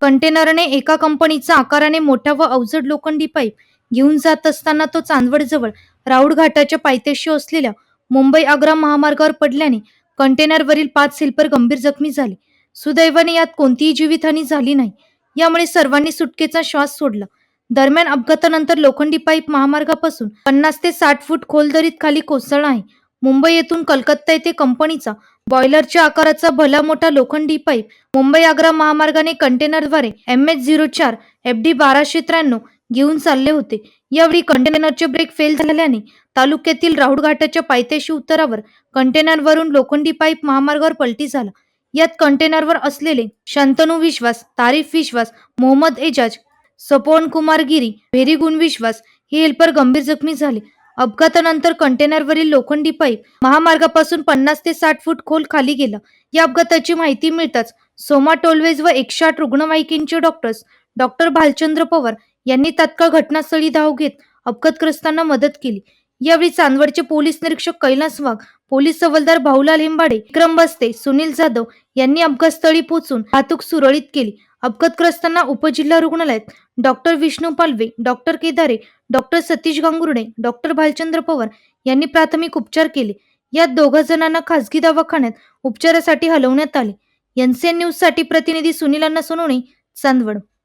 कंटेनरने एका कंपनीचा आकाराने मोठा व अवजड लोखंडी पाईप घेऊन जात असताना तो चांदवडजवळ राऊड घाटाच्या पायथ्याशी असलेल्या मुंबई आग्रा महामार्गावर पडल्याने कंटेनरवरील पाच हेल्पर गंभीर जखमी झाले. सुदैवाने यात कोणतीही जीवितहानी झाली नाही. यामुळे सर्वांनी सुटकेचा श्वास सोडला. दरम्यान अपघातानंतर लोखंडी पाईप महामार्गापासून पन्नास ते साठ फूट खोल दरीत खाली कोसळला आहे. मुंबई येथून कलकत्ता येथे कंपनीचा बॉयलरच्या आकाराचा भला मोठा लोखंडी पाईप मुंबई आग्रा महामार्गाने कंटेनरद्वारे एम एच झिरो चार एफ डी बाराशे त्र्याण्णव घेऊन चालले होते. यावेळी कंटेनरचे ब्रेक फेल झाल्याने तालुक्यातील राहुड घाटाच्या पायथ्याशी उत्तरावर कंटेनरवरून लोखंडी पाईप महामार्गावर पलटी झाला. यात कंटेनरवर असलेले शंतनू विश्वास तारीफ विश्वास मोहम्मद एजाज सपोन कुमार गिरी भेरीगुण विश्वास हे हेल्पर गंभीर जखमी झाले. अपघातानंतर कंटेनरवरील लोखंडी पाईप महामार्गापासून पन्नास ते साठ फूट खोल खाली गेला. या अपघाताची माहिती मिळताच सोमा टोलवेज व एकशे आठ रुग्णवाहिकेचे डॉक्टर्स डॉक्टर भालचंद्र पवार यांनी तात्काळ घटनास्थळी धाव घेत अपघातग्रस्तांना मदत केली. यावेळी चांदवडचे पोलीस निरीक्षक कैलास वाघ पोलीस हवालदार भाऊलाल हिंबाडे विक्रम बस्ते सुनील जाधव यांनी अपघातस्थळी पोहोचून वाहतूक सुरळीत केली. अपघातग्रस्तांना उपजिल्हा रुग्णालयात doctor Vishnu Palve doctor Kedare doctor Satish Gangurde doctor Bhalchandra Pawar यांनी प्राथमिक उपचार केले. या दोघा जणांना खासगी दवाखान्यात उपचारासाठी हलवण्यात आले. एनसीएन न्यूजसाठी प्रतिनिधी सुनील अण्णा सोनवणे चांदवड.